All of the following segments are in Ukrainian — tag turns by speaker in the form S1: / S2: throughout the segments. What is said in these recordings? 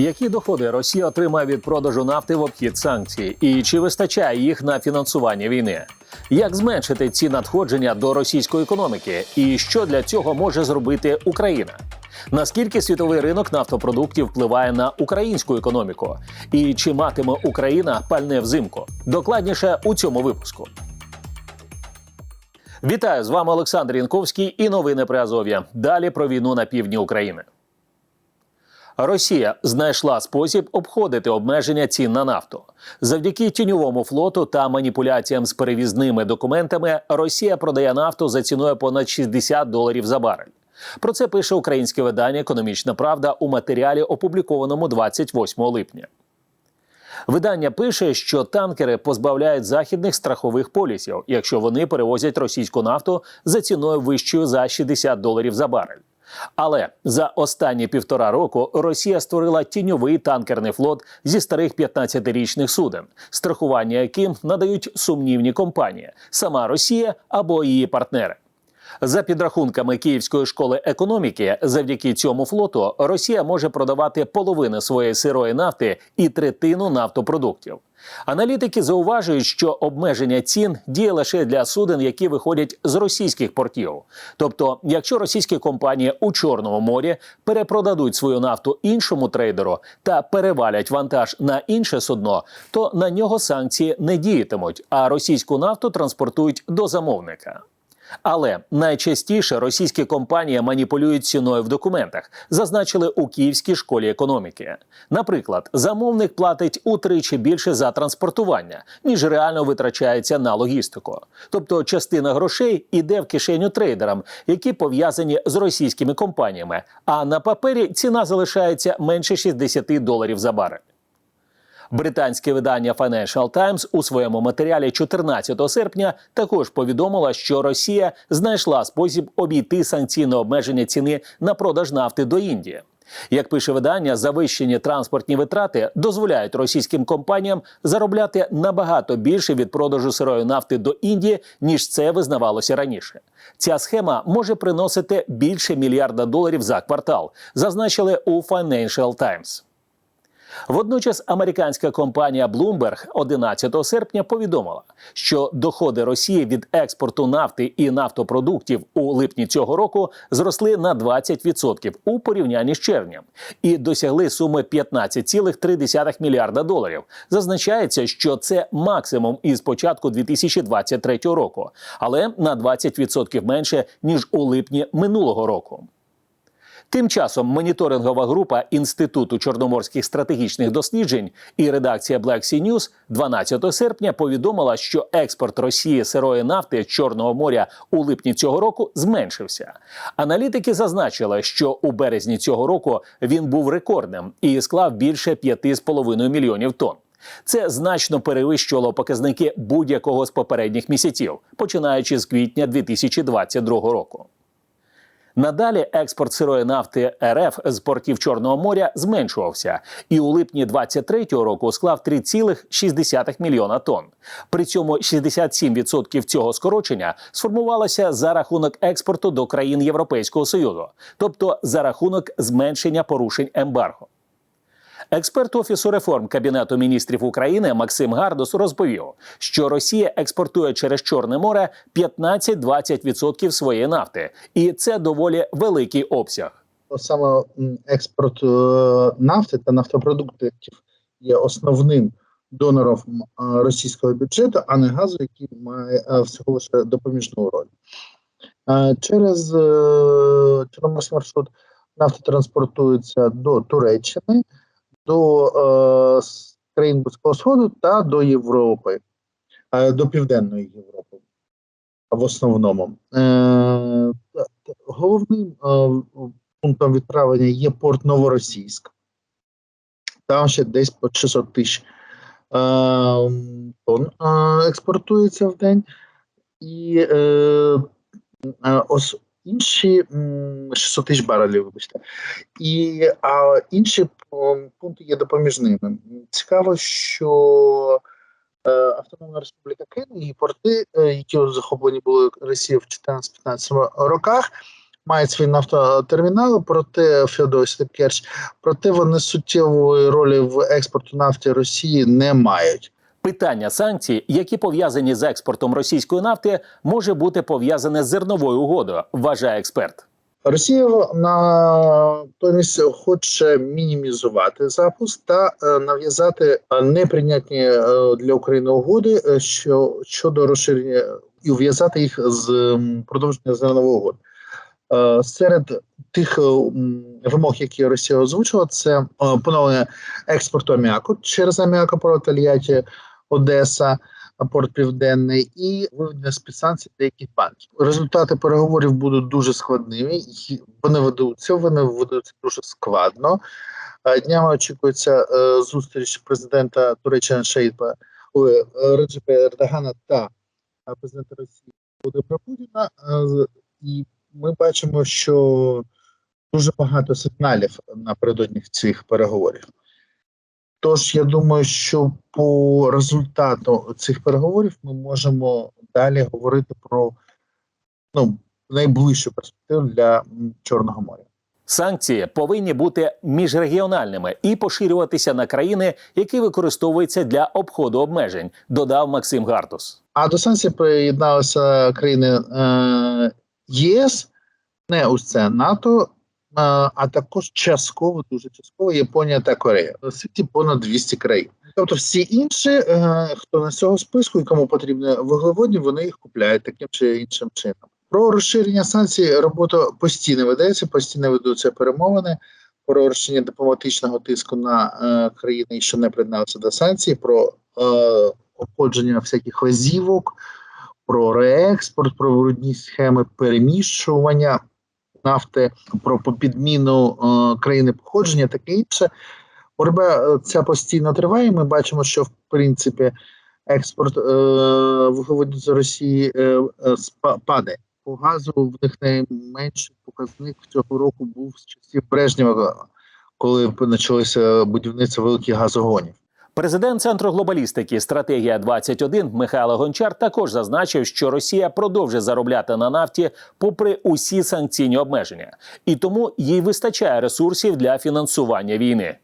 S1: Які доходи Росія отримає від продажу нафти в обхід санкцій? І чи вистачає їх на фінансування війни? Як зменшити ці надходження до російської економіки? І що для цього може зробити Україна? Наскільки світовий ринок нафтопродуктів впливає на українську економіку? І чи матиме Україна пальне взимку? Докладніше у цьому випуску. Вітаю з вами Олександр Янковський і новини при Азов'я. Далі про війну на півдні України. Росія знайшла спосіб обходити обмеження цін на нафту. Завдяки тіньовому флоту та маніпуляціям з перевізними документами Росія продає нафту за ціною понад 60 доларів за барель. Про це пише українське видання Економічна Правда у матеріалі, опублікованому 28 липня. Видання пише, що танкери позбавляють західних страхових полісів, якщо вони перевозять російську нафту за ціною вищою за 60 доларів за барель. Але за останні півтора року Росія створила тіньовий танкерний флот зі старих 15-річних суден, страхування яким надають сумнівні компанії, сама Росія або її партнери. За підрахунками Київської школи економіки, завдяки цьому флоту Росія може продавати половину своєї сирої нафти і третину нафтопродуктів. Аналітики зауважують, що обмеження цін діє лише для суден, які виходять з російських портів. Тобто, якщо російські компанії у Чорному морі перепродадуть свою нафту іншому трейдеру та перевалять вантаж на інше судно, то на нього санкції не діятимуть, а російську нафту транспортують до замовника. Але найчастіше російські компанії маніпулюють ціною в документах, зазначили у Київській школі економіки. Наприклад, замовник платить утричі більше за транспортування, ніж реально витрачається на логістику. Тобто частина грошей іде в кишеню трейдерам, які пов'язані з російськими компаніями. А на папері ціна залишається менше 60 доларів за барель. Британське видання Financial Times у своєму матеріалі 14 серпня також повідомило, що Росія знайшла спосіб обійти санкційне обмеження ціни на продаж нафти до Індії. Як пише видання, завищені транспортні витрати дозволяють російським компаніям заробляти набагато більше від продажу сирої нафти до Індії, ніж це визнавалося раніше. Ця схема може приносити більше мільярда доларів за квартал, зазначили у Financial Times. Водночас американська компанія Bloomberg 11 серпня повідомила, що доходи Росії від експорту нафти і нафтопродуктів у липні цього року зросли на 20% у порівнянні з червнем і досягли суми 15,3 мільярда доларів. Зазначається, що це максимум із початку 2023 року, але на 20% менше ніж у липні минулого року. Тим часом моніторингова група Інституту чорноморських стратегічних досліджень і редакція Black Sea News 12 серпня повідомила, що експорт Росії сирої нафти з Чорного моря у липні цього року зменшився. Аналітики зазначили, що у березні цього року він був рекордним і склав більше 5,5 мільйонів тонн. Це значно перевищувало показники будь-якого з попередніх місяців, починаючи з квітня 2022 року. Надалі експорт сирої нафти РФ з портів Чорного моря зменшувався і у липні 2023 року склав 3,6 мільйона тонн. При цьому 67% цього скорочення сформувалося за рахунок експорту до країн Європейського союзу, тобто за рахунок зменшення порушень ембарго. Експерт офісу реформ Кабінету міністрів України Максим Гардус розповів, що Росія експортує через Чорне море 15-20% своєї нафти, і це доволі великий обсяг.
S2: саме експорт е, нафти та нафтопродуктів є основним донором е, російського бюджету, а не газу, який має е, всього лише допоміжну роль. Через Чорноморський маршрут нафта транспортується до Туреччини, до е, країн Близького Сходу та до Європи, е, до Південної Європи в основному. Е, Головним е, пунктом відправлення є порт Новоросійськ. Там ще десь по 600 тисяч е, тонн е, експортується в день. І е, е, ос, інші 600 тисяч барелів, вибачте. І а інші пункти є допоміжними. Цікаво, що е, Автономна Республіка Крим і порти, е, які захоплені були Росією в 14-15 роках, мають свій нафтотермінал, проте Феодосія Керч, проте вони суттєвої ролі в експорту нафти Росії не мають.
S1: Питання санкцій, які пов'язані з експортом російської нафти, може бути пов'язане з зерновою угодою, вважає експерт.
S2: Росія натомість хоче мінімізувати запуск та е, нав'язати неприйнятні е, для України угоди е, що, щодо розширення і ув'язати їх з продовження зернової угоди. Серед тих вимог, які Росія озвучила, це поновлення експорту аміаку через аміакопорт Тольятті, Одеса, порт Південний і виведення з-під санкцій деяких банків. Результати переговорів будуть дуже складними. Вони ведуться, вони ведуться дуже складно. Е, Днями очікується е, зустріч президента Туреччини Шейпа ой, е, Реджепа Ердогана та президента Росії Володимира Путіна. І ми бачимо, що дуже багато сигналів напередодні цих переговорів. Тож я думаю, що по результату цих переговорів ми можемо далі говорити про ну, найближчу перспективу для Чорного моря.
S1: Санкції повинні бути міжрегіональними і поширюватися на країни, які використовуються для обходу обмежень, додав Максим Гартус.
S2: А до санкцій приєдналися країни е, ЄС, не це НАТО, а також частково, дуже частково Японія та Корея. У світі понад 200 країн. Тобто всі інші, е, хто на цього списку і кому потрібні вуглеводні, вони їх купляють таким чи іншим чином. Про розширення санкцій робота постійно ведеться, постійно ведуться перемовини про розширення дипломатичного тиску на е, країни, що не приєдналися до санкцій, про е, обходження всяких лазівок, про реекспорт, про врудні схеми переміщування нафти, про підміну е, країни походження, таке інше. Боротьба е, ця постійно триває. Ми бачимо, що в принципі експорт е, з Росії е, е, падає. По газу в них найменший показник цього року був з часів Брежнєва, коли почалося будівництво великих газогонів.
S1: Президент центру глобалістики Стратегія 21 Михайло Гончар також зазначив, що Росія продовжує заробляти на нафті попри усі санкційні обмеження, і тому їй вистачає ресурсів для фінансування війни.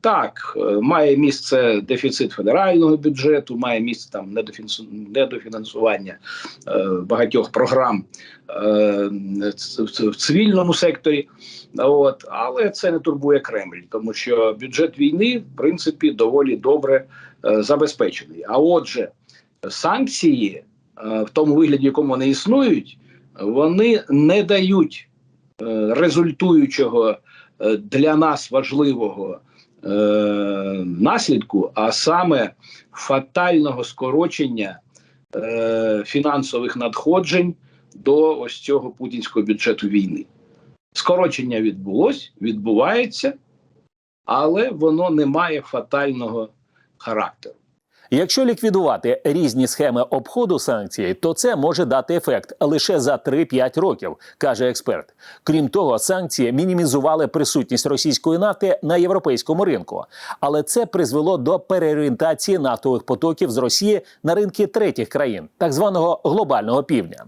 S3: Так, е, має місце дефіцит федерального бюджету, має місце там недофінансу- недофінансування е, багатьох програм е, в цивільному секторі. От, але це не турбує Кремль, тому що бюджет війни, в принципі, доволі добре забезпечений. А отже, санкції в тому вигляді, в якому вони існують, вони не дають результуючого для нас важливого е, наслідку, а саме фатального скорочення е, фінансових надходжень до ось цього путінського бюджету війни. Скорочення відбулось, відбувається, але воно не має фатального характеру.
S1: Якщо ліквідувати різні схеми обходу санкцій, то це може дати ефект лише за 3-5 років, каже експерт. Крім того, санкції мінімізували присутність російської нафти на європейському ринку, але це призвело до переорієнтації нафтових потоків з Росії на ринки третіх країн, так званого глобального півдня.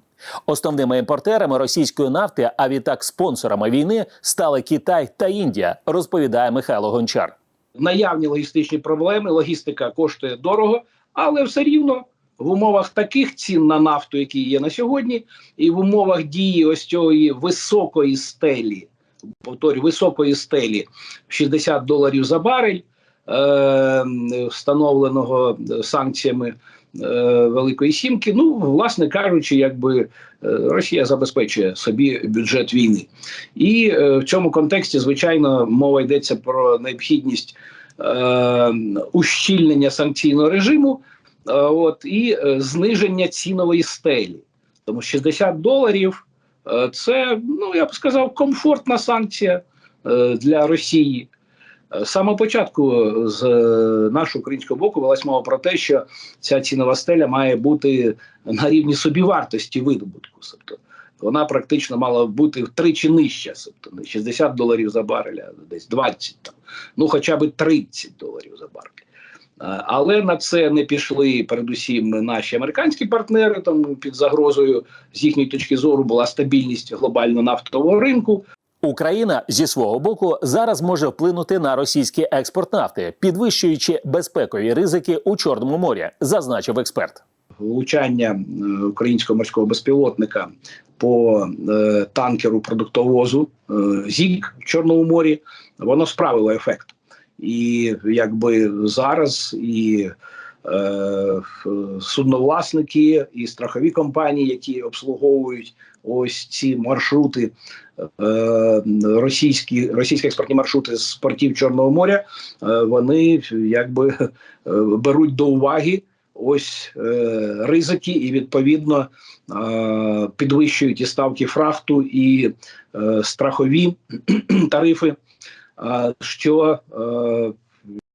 S1: Основними імпортерами російської нафти, а відтак спонсорами війни, стали Китай та Індія, розповідає Михайло Гончар.
S3: Наявні логістичні проблеми, логістика коштує дорого, але все рівно в умовах таких цін на нафту, які є на сьогодні, і в умовах дії ось цієї високої стелі, повторю, високої стелі 60 доларів за барель, е, встановленого санкціями Великої Сімки. Ну, власне кажучи, якби е, Росія забезпечує собі бюджет війни. І е, в цьому контексті, звичайно, мова йдеться про необхідність е, ущільнення санкційного режиму, е, от і е, зниження цінової стелі. Тому 60 доларів е, це, ну я б сказав, комфортна санкція е, для Росії. З самого початку з е, нашого українського боку велась мова про те, що ця цінова стеля має бути на рівні собівартості видобутку. Тобто вона практично мала бути втричі нижча, тобто не 60 доларів за барель, а десь 20, там, ну хоча б 30 доларів за барель. Але на це не пішли передусім наші американські партнери. Там під загрозою з їхньої точки зору була стабільність глобально нафтового ринку.
S1: Україна зі свого боку зараз може вплинути на російський експорт нафти, підвищуючи безпекові ризики у Чорному морі, зазначив експерт.
S3: влучання е, українського морського безпілотника по е, танкеру продуктовозу е, ЗІК в Чорному морі, воно справило ефект. І якби зараз і е, судновласники, і страхові компанії, які обслуговують ось ці маршрути, е, російські російські експортні маршрути з портів Чорного моря, е, вони якби е, беруть до уваги ось ризики, і відповідно підвищують і ставки фрахту, і страхові тарифи, е, що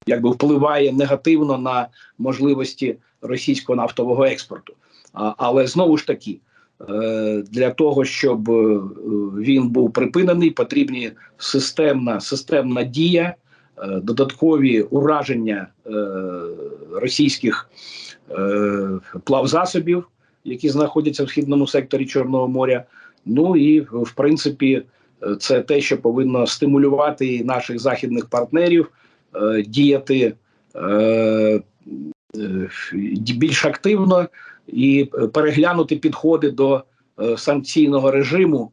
S3: якби впливає негативно на можливості російського нафтового експорту. Але знову ж таки. Е, Для того щоб е, він був припинений, потрібні системна системна дія, е, додаткові ураження російських плавзасобів, які знаходяться в східному секторі Чорного моря. Ну і в принципі, це те, що повинно стимулювати наших західних партнерів діяти більш активно і переглянути підходи до е, санкційного режиму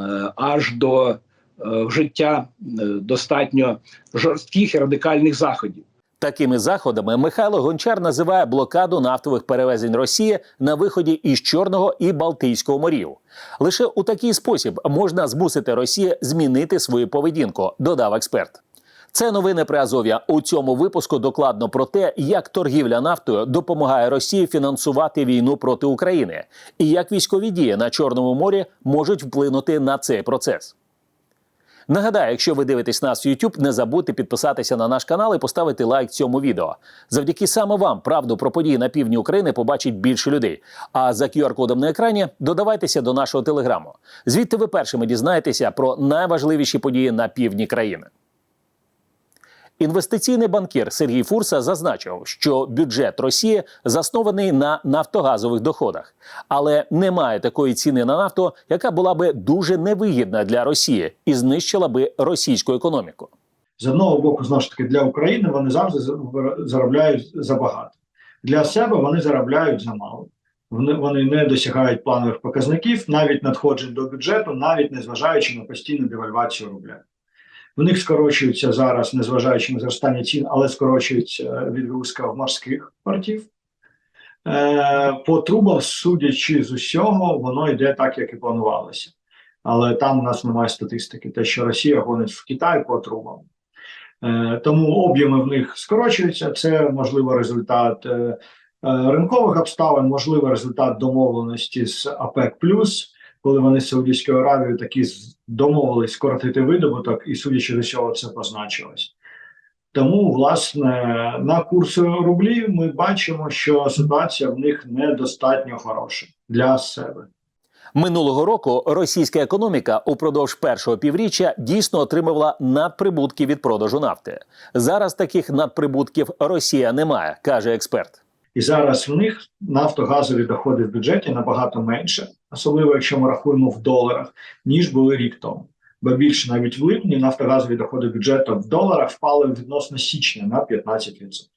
S3: е, аж до е, вжиття е, достатньо жорстких і радикальних заходів.
S1: Такими заходами Михайло Гончар називає блокаду нафтових перевезень Росії на виході із Чорного і Балтійського морів. Лише у такий спосіб можна змусити Росію змінити свою поведінку, додав експерт. Це новини при Азов'я. У цьому випуску докладно про те, як торгівля нафтою допомагає Росії фінансувати війну проти України, і як військові дії на Чорному морі можуть вплинути на цей процес. Нагадаю, якщо ви дивитесь нас в YouTube, не забудьте підписатися на наш канал і поставити лайк цьому відео. Завдяки саме вам правду про події на півдні України побачить більше людей. А за QR-кодом на екрані додавайтеся до нашого телеграму. Звідти ви першими дізнаєтеся про найважливіші події на півдні країни. Інвестиційний банкір Сергій Фурса зазначив, що бюджет Росії заснований на нафтогазових доходах, але немає такої ціни на нафту, яка була би дуже невигідна для Росії і знищила би російську економіку.
S4: з одного боку, знову ж таки, для України вони завжди за- заробляють забагато. Для себе вони заробляють замало. Вони, вони не досягають планових показників, навіть надходжень до бюджету, навіть незважаючи на постійну девальвацію рубля. В них скорочуються зараз, незважаючи на зростання цін, але скорочується відгрузка морських портів. Е, по трубам, судячи з усього, воно йде так, як і планувалося. Але там у нас немає статистики, те, що Росія гонить в Китай по трубам. Е, Тому об'єми в них скорочуються. Це можливо результат е, ринкових обставин, можливо, результат домовленості з АПЕК коли вони з Саудівською Аравією такі домовились скоротити видобуток, і судячи до цього, це позначилось. Тому, власне, на курс рублів ми бачимо, що ситуація в них недостатньо хороша для себе.
S1: Минулого року російська економіка упродовж першого півріччя дійсно отримувала надприбутки від продажу нафти. Зараз таких надприбутків Росія не має, каже експерт.
S4: І зараз в них нафтогазові доходи в бюджеті набагато менше, особливо якщо ми рахуємо в доларах, ніж були рік тому. Бо більше навіть в липні нафтогазові доходи бюджету в доларах впали відносно січня на 15%.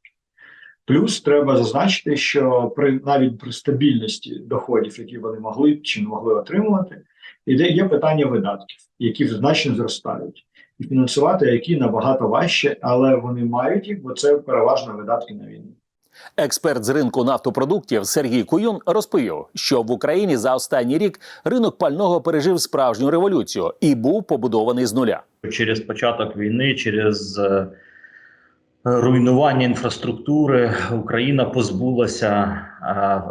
S4: Плюс треба зазначити, що при навіть при стабільності доходів, які вони могли чи не могли отримувати, іде є питання видатків, які значно зростають, і фінансувати які набагато важче, але вони мають їх, бо це переважно видатки на війну.
S1: Експерт з ринку нафтопродуктів Сергій Куюн розповів, що в Україні за останній рік ринок пального пережив справжню революцію і був побудований з нуля.
S5: через початок війни, через е, руйнування інфраструктури Україна позбулася е,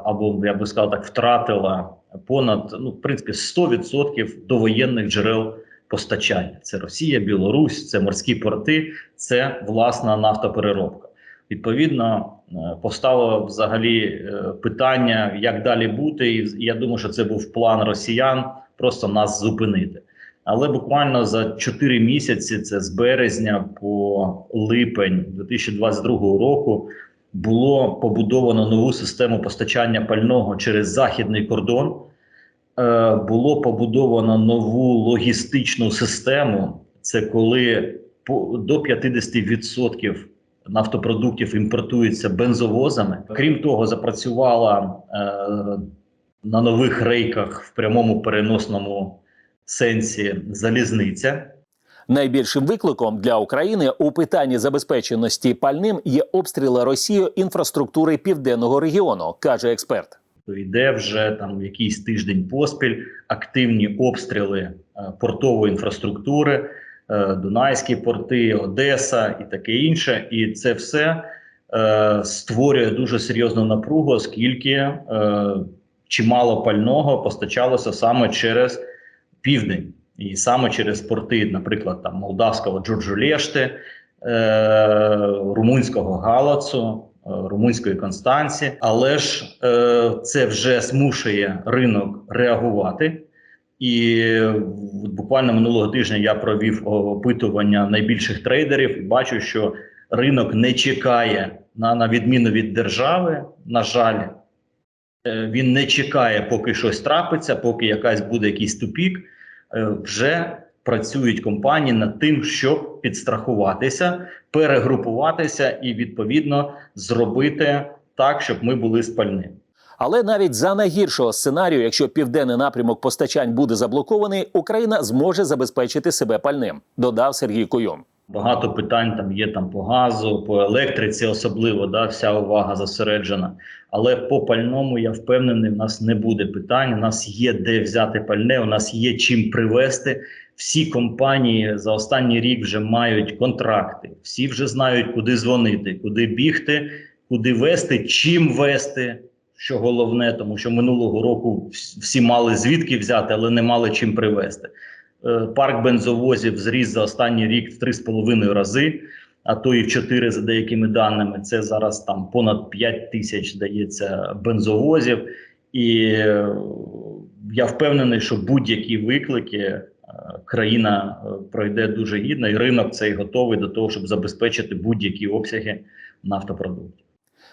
S5: або я би сказав так, втратила понад ну, в принципі 100% довоєнних джерел постачання. Це Росія, Білорусь, це морські порти, це власна нафтопереробка. Відповідно, постало взагалі е, питання, як далі бути, і я думаю, що це був план росіян просто нас зупинити. Але буквально за 4 місяці, це з березня по липень 2022 року, було побудовано нову систему постачання пального через західний кордон. Е, Було побудовано нову логістичну систему. Це коли до 50% нафтопродуктів імпортується бензовозами. Крім того, запрацювала е, на нових рейках в прямому переносному сенсі залізниця.
S1: Найбільшим викликом для України у питанні забезпеченості пальним є обстріли Росією інфраструктури південного регіону, каже експерт.
S5: Йде вже там якийсь тиждень поспіль активні обстріли е, портової інфраструктури, Дунайські порти, Одеса і таке інше. І це все е, створює дуже серйозну напругу, оскільки е, чимало пального постачалося саме через південь, і саме через порти, наприклад, там молдавського Джорджулєшти, е, румунського Галацу, е, румунської Констанці, але ж е, це вже змушує ринок реагувати. І буквально минулого тижня я провів опитування найбільших трейдерів бачу, що ринок не чекає на, на відміну від держави. На жаль, е, він не чекає, поки щось трапиться, поки якась буде якийсь тупік. Е, Вже працюють компанії над тим, щоб підстрахуватися, перегрупуватися і відповідно зробити так, щоб ми були спальними.
S1: Але навіть за найгіршого сценарію, якщо південний напрямок постачань буде заблокований, Україна зможе забезпечити себе пальним, додав Сергій Куйом.
S5: Багато питань там є там по газу, по електриці, особливо да, вся увага зосереджена. Але по пальному я впевнений, в нас не буде питань. У нас є де взяти пальне, у нас є чим привезти. Всі компанії за останній рік вже мають контракти, всі вже знають, куди дзвонити, куди бігти, куди вести, чим вести. Що головне, тому що минулого року всі мали звідки взяти, але не мали чим привезти. Е, Парк бензовозів зріс за останній рік в 3,5 рази, а то і в 4 за деякими даними. Це зараз там понад 5 тисяч здається бензовозів. І е, я впевнений, що будь-які виклики е, країна пройде дуже гідно, і ринок цей готовий до того, щоб забезпечити будь-які обсяги нафтопродуктів.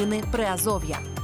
S6: Новини Приазов'я.